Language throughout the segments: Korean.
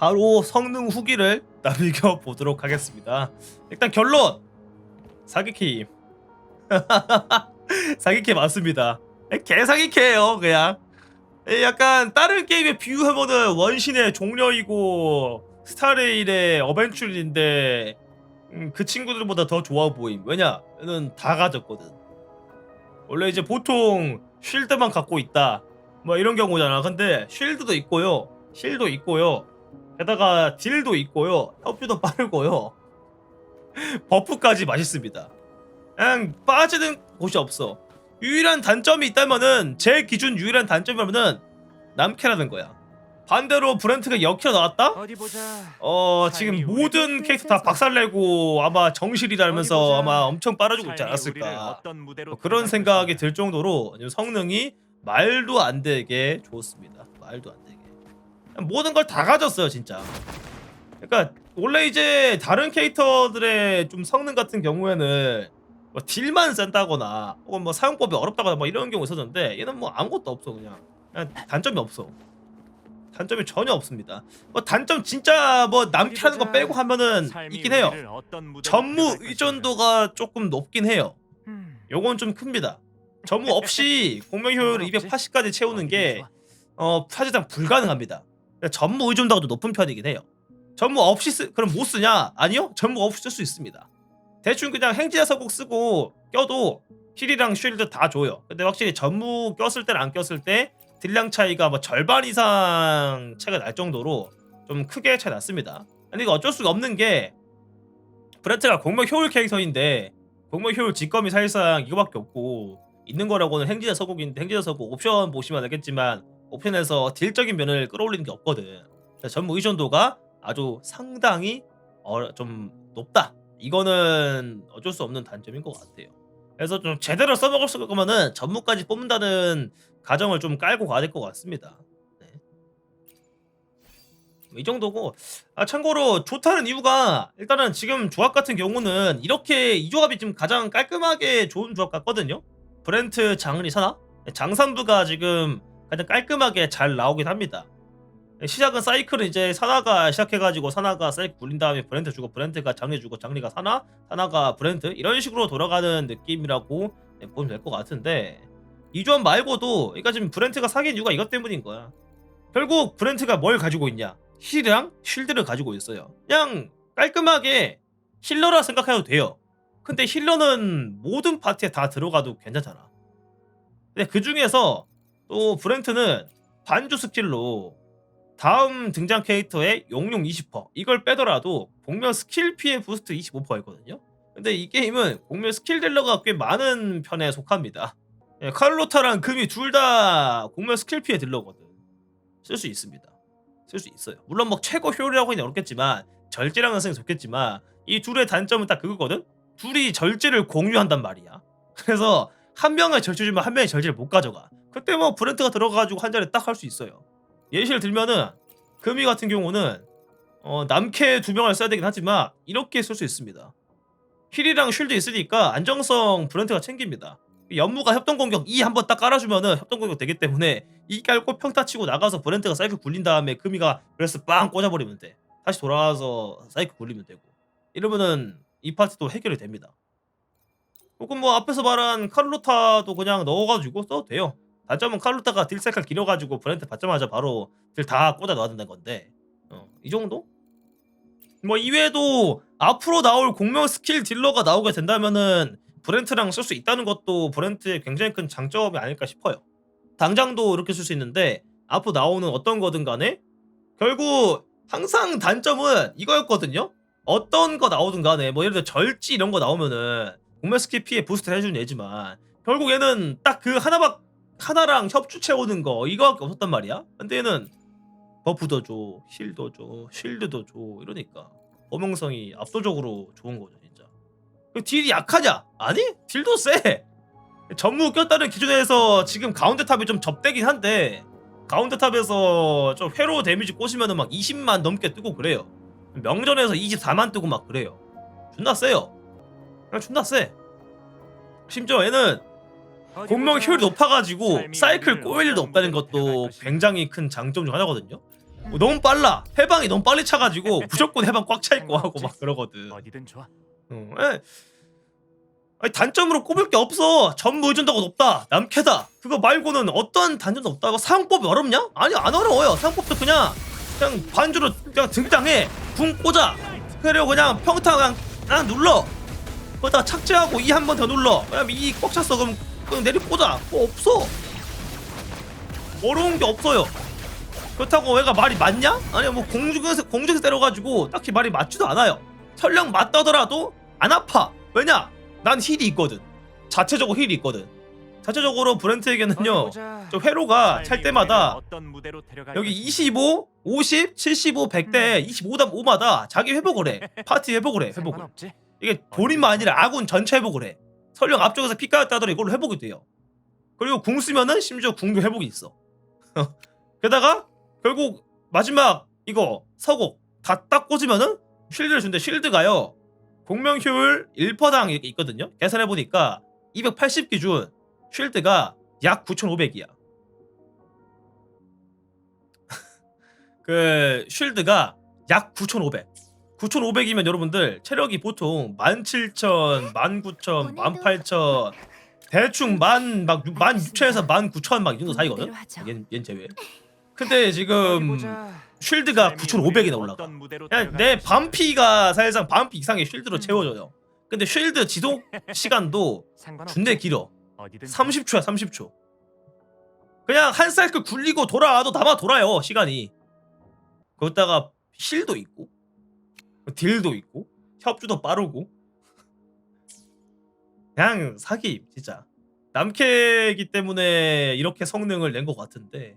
바로 성능 후기를 남겨 보도록 하겠습니다. 일단 결론 사기캐임 사기캐 맞습니다. 개 사기캐예요 그냥. 에, 약간 다른 게임에 비유하면은 원신의 종려이고 스타레일의 어벤출인데 음, 그 친구들보다 더 좋아 보임. 왜냐? 얘는 다 가졌거든. 원래 이제 보통 쉴드만 갖고 있다. 뭐 이런 경우잖아. 근데 쉴드도 있고요. 실도 있고요. 게다가 딜도 있고요. 협주도 빠르고요. 버프까지 맛있습니다. 그냥 빠지는 곳이 없어. 유일한 단점이 있다면은 제 기준 유일한 단점이라면은 남캐라는 거야. 반대로 브렌트가 역캐 나왔다? 어디 보자. 어 지금 모든 캐릭터 다. 박살내고 아마 정실이라면서. 아마 엄청 빨아주고 있지 않았을까 뭐 그런 생각이. 들 정도로 성능이 말도 안 되게 좋습니다 말도 안 되게 모든 걸 다 가졌어요 진짜 그러니까 원래 이제 다른 캐릭터들의 좀 성능 같은 경우에는 뭐 딜만 센다거나 혹은 뭐 사용법이 어렵다거나 뭐 이런 경우 있었는데 얘는 뭐 아무것도 없어 그냥, 그냥 단점이 없어 단점이 전혀 없습니다 뭐 단점 진짜 뭐 남캐 하는 거 빼고 하면은 있긴 해요 전무. 의존도가 조금 높긴 해요 음, 요건 좀 큽니다. 전무 없이 공명 효율을 없지? 280까지 채우는 어디 게. 어, 사실상 불가능합니다. 전무 의존도가 좀 높은 편이긴 해요. 전무 없이 쓰 그럼 못 쓰냐? 아니요. 전무 없이 쓸 수 있습니다. 대충 그냥 행지자 서곡 쓰고 껴도 힐이랑 쉴드 다 줘요. 근데 확실히 전무 꼈을 때랑 안 꼈을 때 딜량 차이가 뭐 절반 이상 차이가 날 정도로 좀 크게 차이 났습니다. 근데 이거 어쩔 수가 없는 게 브레트가 공명 효율 캐릭터인데 공명 효율 직검이 사실상 이거밖에 없고 있는 거라고는 행지자 서곡인데 행지자 서곡 옵션 보시면 알겠지만 옵션에서 딜적인 면을 끌어올리는 게 없거든. 전무 의존도가 아주 상당히 어, 좀 높다. 이거는 어쩔 수 없는 단점인 것 같아요. 그래서 좀 제대로 써먹을 수 거면은 전무까지 뽑는다는 가정을 좀 깔고 가야 될 것 같습니다. 네. 뭐이 정도고 아 참고로 좋다는 이유가 일단은 지금 조합 같은 경우는 이렇게 이 조합이 지금 가장 깔끔하게 좋은 조합 같거든요. 브렌트 장은이 사나 장산부가 지금 가장 깔끔하게 잘 나오긴 합니다. 시작은 사이클은 이제 사나가 시작해가지고 사나가 사이클 굴린 다음에 브렌트 주고 브렌트가 장리 주고 장리가 사나 사나가 브렌트 이런 식으로 돌아가는 느낌이라고 네, 보면 될 것 같은데 이 조합 말고도 그러니까 지금 브렌트가 사귄 이유가 이것 때문인 거야. 결국 브렌트가 뭘 가지고 있냐? 힐이랑 쉴드를 가지고 있어요. 그냥 깔끔하게 힐러라 생각해도 돼요. 근데 힐러는 모든 파티에 다 들어가도 괜찮잖아. 근데 그 중에서 또 브렌트는 반주 스킬로 다음 등장 캐릭터의 용용 20% 이걸 빼더라도 공멸 스킬 피해 부스트 25%있거든요. 근데 이 게임은 공멸 스킬 딜러가 꽤 많은 편에 속합니다. 예, 칼로타랑 금이 둘 다 공멸 스킬 피해 딜러거든. 쓸 수 있습니다. 쓸 수 있어요. 물론 뭐 최고 효율이라고 하긴 어렵겠지만 절제랑은 쓰기 좋겠지만 이 둘의 단점은 딱 그거거든. 둘이 절제를 공유한단 말이야. 그래서 한 명의 절제 주면 한 명의 절제를 못 가져가. 그때 뭐 브렌트가 들어가가지고 한 자리 딱할 수 있어요. 예시를 들면은 금이 같은 경우는 어, 남캐 두 명을 써야 되긴 하지만 이렇게 쓸 수 있습니다. 힐이랑 쉴드 있으니까 안정성 브렌트가 챙깁니다. 연무가 협동 공격 2 한번 딱 깔아주면은 협동 공격 되기 때문에 이 깔고 평타 치고 나가서 브렌트가 사이클 굴린 다음에 금이가 그래서 빵 꽂아버리면 돼. 다시 돌아와서 사이클 굴리면 되고 이러면은 이 파트도 해결이 됩니다. 혹은 뭐 앞에서 말한 카를로타도 그냥 넣어가지고 써도 돼요. 단점은 카를로타가 딜 사이클 길어가지고 브렌트 받자마자 바로 딜 다 꽂아 넣어야 된다는 건데 어, 이 정도? 뭐 이외에도 앞으로 나올 공명 스킬 딜러가 나오게 된다면은 브렌트랑 쓸 수 있다는 것도 브렌트의 굉장히 큰 장점이 아닐까 싶어요. 당장도 이렇게 쓸 수 있는데 앞으로 나오는 어떤 거든 간에 결국 항상 단점은 이거였거든요. 어떤 거 나오든 간에 뭐 예를 들어 절지 이런 거 나오면은 공명 스킬 피해 부스트 해주는 애지만 결국 얘는 딱 그 하나밖 하나랑 협주 채우는 거 이거밖에 없었단 말이야. 근데 얘는 버프도 줘, 힐도 줘, 쉴드도 줘 이러니까 범용성이 압도적으로 좋은 거죠 진짜. 그 딜이 약하냐? 아니 딜도 세. 전무 꼈다는 기준에서 지금 가운데 탑이 좀 접대긴 한데 가운데 탑에서 좀 회로 데미지 꽂으면은 막 20만 넘게 뜨고 그래요. 명전에서 24만 뜨고 막 그래요. 존나 세요. 그냥 존나 세. 심지어 얘는 공명. 효율이 높아가지고 사이클 꼬일 일도 없다는 것도. 굉장히 큰 장점 중 하나거든요. 어, 너무 빨라 해방이 너무 빨리 차가지고 무조건 해방 꽉 차 있고 하고 막 그러거든 어디든 좋아. 어, 예. 아니, 단점으로 꼽을 게 없어. 전무 의존도가 높다. 남캐다. 그거 말고는 어떤 단점도 없다. 고 사용법이 어렵냐? 아니 안 어려워요. 사용법도 그냥 그냥 반주로 그냥 등장해. 궁 꽂아. 그리고 그냥 평타 그냥, 그냥 눌러. 거기다가 착지하고 이 한 번 더 눌러. 그다음 이꽉 찼어. 그럼 그냥 내리 꽂아. 뭐 없어. 어려운 게 없어요. 그렇다고 얘가 말이 맞냐? 아니 뭐 공중에서 공중에서 때려가지고 딱히 말이 맞지도 않아요. 설령 맞다더라도 안 아파. 왜냐? 난 힐이 있거든. 자체적으로 힐이 있거든. 자체적으로 브렌트에게는요. 저 회로가 찰 때마다 여기 것인지. 25, 50, 75, 100대 25단 5마다 자기 회복을 해. 파티 회복을 해. 회복을. 이게 본인만 아니라 아군 전체 회복을 해. 설령 앞쪽에서 피카였다 하더라도 이걸로 회복이 돼요. 그리고 궁 쓰면은 심지어 궁도 회복이 있어. 게다가 결국 마지막 이거 서곡 다 딱 꽂으면은 쉴드를 준대 쉴드가요. 공명 효율 1%당 이렇게 있거든요. 계산해 보니까 280 기준 쉴드가 약 9,500이야. 그 쉴드가 약 9,500. 9,500이면 여러분들 체력이 보통 17,000, 19,000, 18,000 대충 만막 16,000에서 19,000막이 정도 사이거든. 얘는, 얘는 제외. 근데 지금. 쉴드가 삶이 9,500이나 우리를 올라가. 그냥 내. 반피가 사실상 반피 이상의 쉴드로 음. 채워져요. 근데 쉴드 지속 시간도. 준내 길어. 어디든 30초야 30초. 그냥 한 사이클 굴리고 돌아와도 남아 돌아요 시간이. 거기다가 힐도 있고 딜도 있고 협주도 빠르고. 그냥 사기 진짜. 남캐이기 때문에 이렇게 성능을 낸 것 같은데.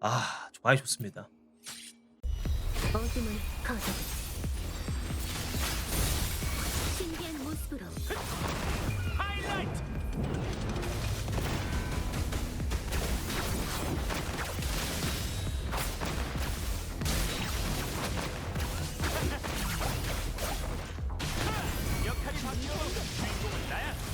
아 많이 좋습니다. 어둠을 거둬 신기한 모습으로. 하이라이트. 주인공은 나야.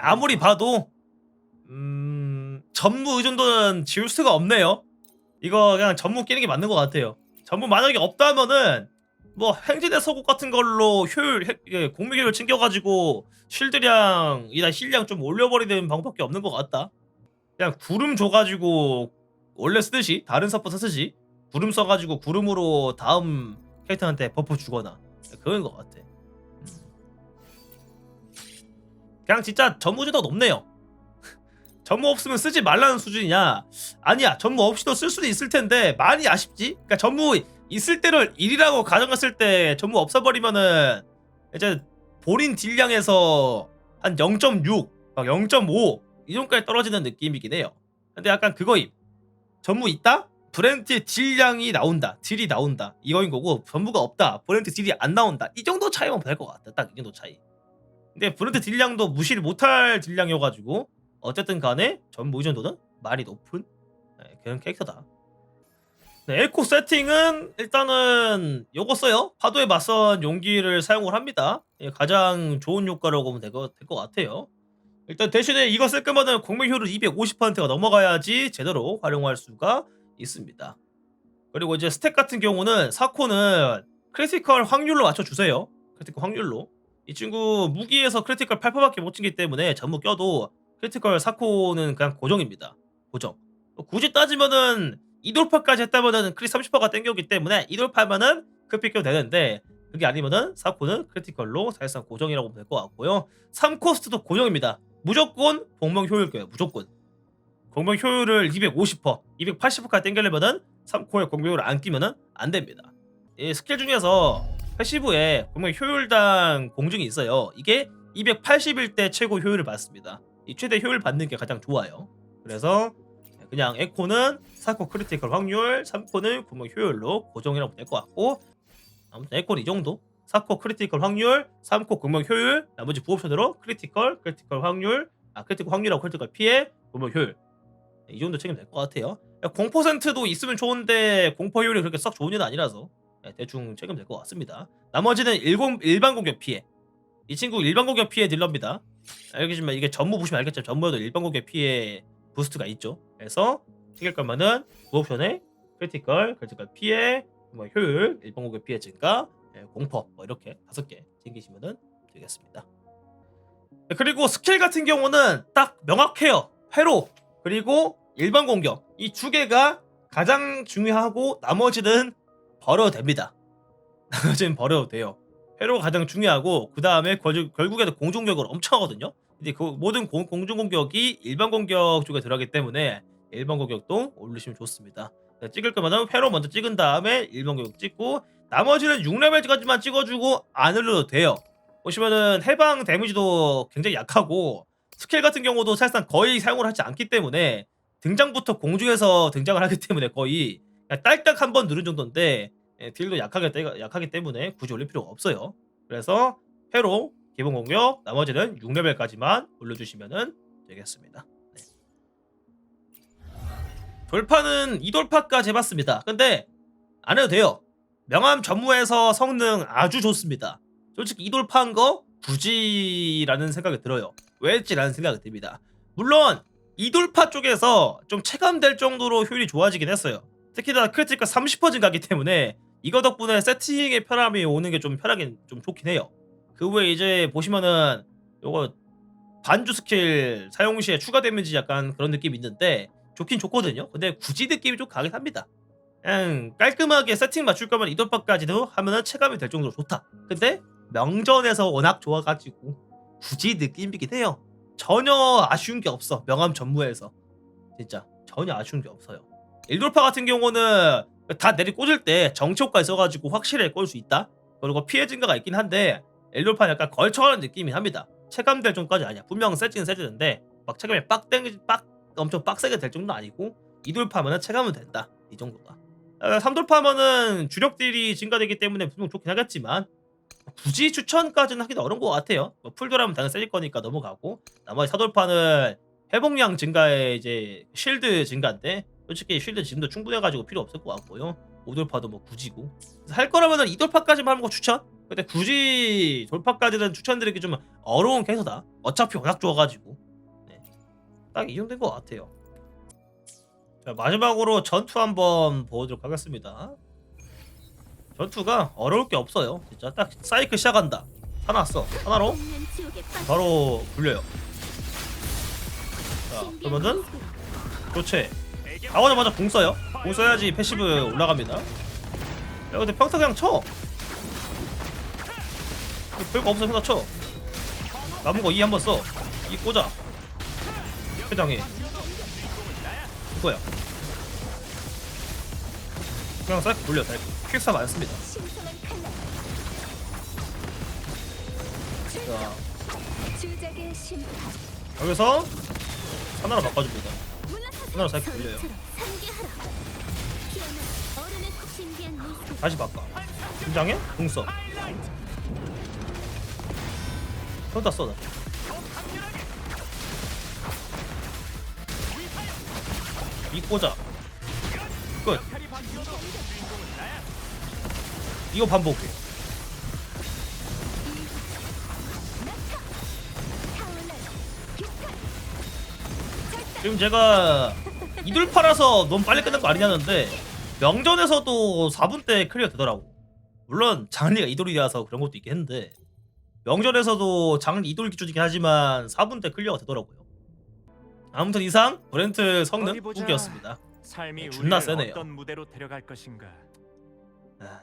아무리. 봐도 음 전무 의존도는 지울 수가 없네요. 이거 그냥 전무 끼는 게 맞는 것 같아요. 전무 만약에 없다면은 뭐 행진의 서곡 같은 걸로 효율 해- 예, 효율 챙겨가지고 실드량이나 힐량 좀 올려버리는 방법밖에 없는 것 같다. 그냥 구름 줘가지고 원래 쓰듯이 다른 서포터 쓰지 구름 써가지고 구름으로 다음 캐릭터한테 버프 주거나 그런 것 같아. 그냥 진짜 전무 의존도가 높네요. 전무 없으면 쓰지 말라는 수준이냐? 아니야. 전무 없이도 쓸 수도 있을 텐데 많이 아쉽지. 그러니까 전무 있을 때를 1이라고 가정했을 때 전무 없어버리면은 이제 본인 딜량에서 한 0.6, 막 0.5 이 정도까지 떨어지는 느낌이긴 해요. 근데 약간 그거임. 전무 있다? 브랜드 딜량이 나온다. 딜이 나온다. 이거인 거고 전무가 없다. 브랜드 딜이 안 나온다. 이 정도 차이만 될것 같다. 딱이 정도 차이. 근데 브랜드 딜량도 무시를 못할 딜량이어가지고 어쨌든 간에 전무 의존도는 많이 높은 네, 그런 캐릭터다. 네, 에코 세팅은 일단은 요거 써요. 파도에 맞선 용기를 사용을 합니다. 예, 가장 좋은 효과라고 보면 될것 같아요. 일단 대신에 이거 쓸 거면은 공명 효율 250%가 넘어가야지 제대로 활용할 수가 있습니다. 그리고 이제 스택 같은 경우는 사코는 크리티컬 확률로 맞춰 주세요. 크리티컬 확률로. 이 친구 무기에서 크리티컬 8%밖에 못 챙기 때문에 전무 껴도 크리티컬 사코는 그냥 고정입니다. 고정. 굳이 따지면은 2돌파까지 했다면은 크리 30%가 땡겨오기 때문에 2돌파면은 크피 껴도 되는데 그게 아니면은 사코는 크리티컬로 사실상 고정이라고 보면 될 것 같고요. 3코스트도 고정입니다. 무조건 복명 효율 껴요. 무조건. 공격 효율을 250%, 280%까지 땡기려면은 3코어에 공격 효율을 안 끼면은 안 됩니다. 이 스킬 중에서 패시브에 공격 효율당 공중이 있어요. 이게 280일 때 최고 효율을 받습니다. 이 최대 효율 받는 게 가장 좋아요. 그래서 그냥 에코는 4코 크리티컬 확률, 3코는 공격 효율로 고정이라고 될 것 같고 아무튼 에코는 이 정도 4코 크리티컬 확률, 3코 공격 효율, 나머지 부옵션으로 크리티컬, 크리티컬 확률, 아 크리티컬 확률하고 크리티컬 피해, 공격 효율 이 정도 책임 될 것 같아요. 0%도 있으면 좋은데 공포 효율이 그렇게 썩 좋은 일은 아니라서 네, 대충 책임 될것 같습니다. 나머지는 일공, 일반 공격 피해. 이 친구 일반 공격 피해 딜러입니다. 알겠지만 이게 전무 보시면 알겠지만 전무에도 일반 공격 피해 부스트가 있죠. 그래서 챙길 거면은 부옵션에 크리티컬, 크리티컬 피해, 뭐 효율, 일반 공격 피해 증가, 예, 공포 뭐 이렇게 다섯 개 챙기시면은 되겠습니다. 네, 그리고 스킬 같은 경우는 딱 명확해요. 회로 그리고 일반 공격 이 두 개가 가장 중요하고 나머지는 버려도 됩니다. 나머지는 버려도 돼요. 회로가 가장 중요하고 그 다음에 결국에는 공중공격을 엄청 하거든요. 근데 그 모든 공, 공중공격이 일반 공격 쪽에 들어가기 때문에 일반 공격도 올리시면 좋습니다. 네, 찍을 거면 회로 먼저 찍은 다음에 일반 공격 찍고 나머지는 6레벨까지만 찍어주고 안 올려도 돼요. 보시면은 해방 데미지도 굉장히 약하고 스킬 같은 경우도 사실상 거의 사용을 하지 않기 때문에 등장부터 공중에서 등장을 하기 때문에 거의 그냥 딸딱 한 번 누른 정도인데 예, 딜도 약하게 때- 약하기 때문에 굳이 올릴 필요가 없어요. 그래서 회로 기본 공격 나머지는 6레벨까지만 올려주시면 되겠습니다. 네. 돌파는 2돌파까지 해봤습니다. 근데 안 해도 돼요. 명함 전무에서 성능 아주 좋습니다. 솔직히 2돌파한 거 굳이라는 생각이 들어요. 왜 했지라는 생각이 듭니다. 물론 2돌파 쪽에서 좀 체감될 정도로 효율이 좋아지긴 했어요. 특히나 크리티컬 30% 증가하기 때문에 이거 덕분에 세팅의 편함이 오는 게 좀 편하긴 좀 좋긴 해요. 그 후에 이제 보시면은 요거 반주 스킬 사용 시에 추가 데미지 약간 그런 느낌이 있는데 좋긴 좋거든요. 근데 굳이 느낌이 좀 가긴 합니다. 그냥 깔끔하게 세팅 맞출 거면 이돌파까지도 하면은 체감이 될 정도로 좋다. 근데 명전에서 워낙 좋아가지고 굳이 느낌이긴 해요. 전혀 아쉬운 게 없어. 명함 전무에서 진짜 전혀 아쉬운 게 없어요. 일돌파 같은 경우는 다 내리 꽂을 때 정치 효과 있어가지고 확실히 꽂을 수 있다. 그리고 피해 증가가 있긴 한데 일돌파는 약간 걸쳐가는 느낌이 합니다. 체감 될 정도까지 아니야. 분명 세지는 세지는데 막 체감이 빡땡 빡 엄청 빡세게 될 정도는 아니고 이돌파면은 체감은 된다. 이 정도가. 어, 삼돌파면은 주력 딜이 증가되기 때문에 분명 좋긴 하겠지만 굳이 추천까지는 하기도 어려운 것 같아요. 뭐 풀돌하면 당연히 세질 거니까 넘어가고 나머지 사돌파는 회복량 증가에 이제 쉴드 증가인데 솔직히 쉴드 지금도 충분해가지고 필요 없을 것 같고요. 오돌파도 뭐 굳이고 할 거라면은 이돌파까지만 하는 거 추천. 근데 굳이 돌파까지는 추천드리기 좀 어려운 캐서다. 어차피 워낙 좋아가지고 네. 딱이 정도인 것 같아요. 자 마지막으로 전투 한번 보도록 하겠습니다. 전투가 어려울 게 없어요. 진짜 딱 사이클 시작한다. 사놨어. 하나로 바로 굴려요. 자 그러면은 교체. 나오자마자 공 써요. 공 써야지 패시브 올라갑니다. 야 근데 평타 그냥 쳐. 별거 없어 평타 쳐. 남은 거 E 한번 써. E 꽂아. 회장해. 이거야. 그냥 사이클 돌려 사이클. 퀵사 많습니다. 자 여기서 하나로 바꿔줍니다. 하나로 사이클 돌려요. 다시 바꿔. 등장해? 공 써. 평타 써. 나. 이 꽂아. 끝. 이거 반복해. 지금 제가 이둘파라서 너무 빨리 끝난 거 아니냐는데 명전에서도 4분 때 클리어 되더라고. 물론 장리가 이돌이라서 그런 것도 있긴 했는데 명전에서도 장리 이돌 기준이긴 하지만 4분 때 클리어가 되더라고요. 아무튼 이상 브렌트 성능. 후기였습니다. 삶이 존나 우리를 세네요. 어떤 무대로 데려갈 것인가. 아,